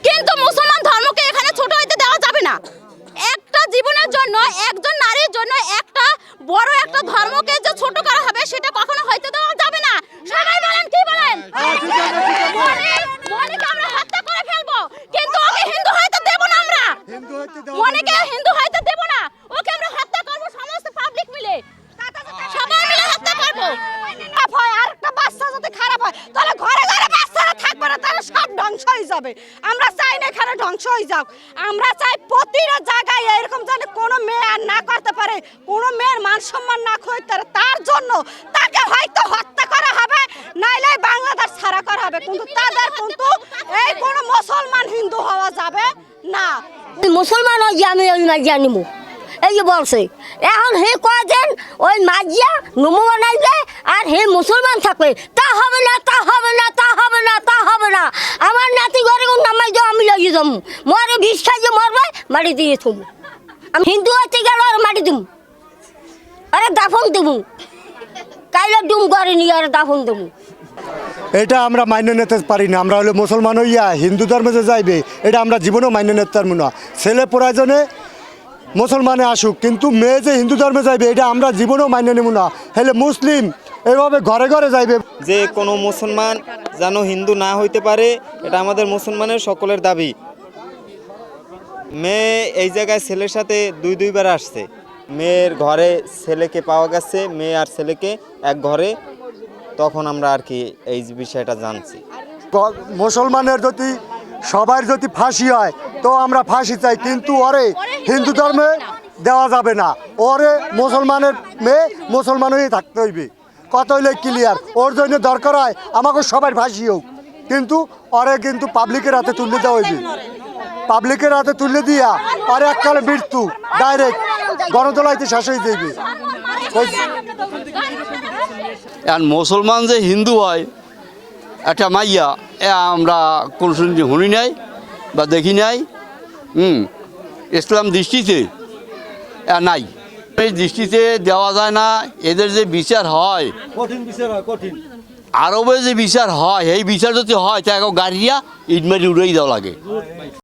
কিন্তু মুসলমান ধর্মকে এখানে ছোট হইতে দেওয়া যাবে না একটা জীবনের জন্য একজন নারীর জন্য একটা বড় একটা ধর্মকে যে ছোট করা হবে সেটা কখনো হইতে দেওয়া যাবে না সবাই বলেন কি বলেন মনে- মনেকে আমরা হত্যা করে ফেলব কিন্তু ওকে হিন্দু হইতে দেব না আমরা মনেকে হিন্দু হইতে দেব না ওকে আমরা হত্যা করব সমস্ত পাবলিক মিলে সবাই মিলে হত্যা করব খারাপ হয় আর একটা বাচ্চা যদি খারাপ হয় তাহলে ঘরে ঘরে বাচ্চারা থাকবে না তাহলে সব ধ্বংস হয়ে যাবে। আমরা চাই না এখানে ধ্বংস হয়ে যাক। আমরা চাই প্রতিটা জায়গায় এরকম যেন কোনো মেয়ে আর না করতে পারে, কোনো মেয়ের মান সম্মান না ক্ষয়তে তার জন্য তাকে হয়তো হত্যা করা হবে, নাইলে বাংলাদেশ ছাড়া করা হবে। কিন্তু তাদের কিন্তু এই কোনো মুসলমান হিন্দু হওয়া যাবে না। মুসলমান ওই মাজিয়া নিমু এই যে বলছে, এখন হে কয়েছেন ওই মাজিয়া নমু বানাইবে আর হে মুসলমান থাকবে। না তা হবে না, তা হবে না তা হবে না আমার নাতি ঘরে কোন নামাই যাও আমি লাগিয়ে যাব মরে বিষ খাইয়ে মরবে মাটি দিয়ে থবো। আমি হিন্দু হতে গেল আর মাটি দিম। আরে দাফন দেবো কাইলে ডুম করে নিয়ে আর দাফন দেবো এটা আমরা মান্য নিতে পারি না। আমরা হলো মুসলমান হইয়া হিন্দু ধর্মে যে যাইবে এটা আমরা জীবনেও মান্য নিতে পারব না। ছেলে প্রয়োজনে মুসলমানে আসুক কিন্তু মেয়ে যে হিন্দু ধর্মে যাইবে এটা আমরা জীবনেও মান্য নেব না। হলে মুসলিম এভাবে ঘরে ঘরে যাইবে। যে কোনো মুসলমান যেন হিন্দু না হইতে পারে এটা আমাদের মুসলমানের সকলের দাবি। মেয়ে এই জায়গায় ছেলের সাথে দুই দুইবার আসছে। মেয়ের ঘরে ছেলেকে পাওয়া গেছে, মেয়ে আর ছেলেকে এক ঘরে। তখন আমরা আর কি এই বিষয়টা জানছি। মুসলমানের যদি, সবার যদি ফাঁসি হয়, তো আমরা ফাঁসি চাই, কিন্তু ওরে হিন্দু ধর্মে দেওয়া যাবে না। ওরে মুসলমানের মেয়ে মুসলমান হয়ে থাকতে হইবে। কত হইলে ক্লিয়ার ওর জন্য দরকার হয়, আমাকে সবার ফাঁসি হোক। কিন্তু ওরে কিন্তু পাবলিকের হাতে তুলে দেওয়া হইবে। পাবলিকের হাতে তুলে দিয়া আর এককালে মৃত্যু ডাইরেক্ট গণতলাইতে শেষ হয়ে যাইবে। ওই- আর মুসলমান যে হিন্দু হয় একটা মাইয়া এ আমরা কোনো শুনি শুনি নাই বা দেখি নাই হুম ইসলাম দৃষ্টিতে এ নাই। এই দৃষ্টিতে দেওয়া যায় না এদের যে বিচার হয় কঠিন বিচার হয় কঠিন। আরবে যে বিচার হয় এই বিচার যদি হয় তা গাড়িয়া ইট মারি উড়েই দেওয়া লাগে।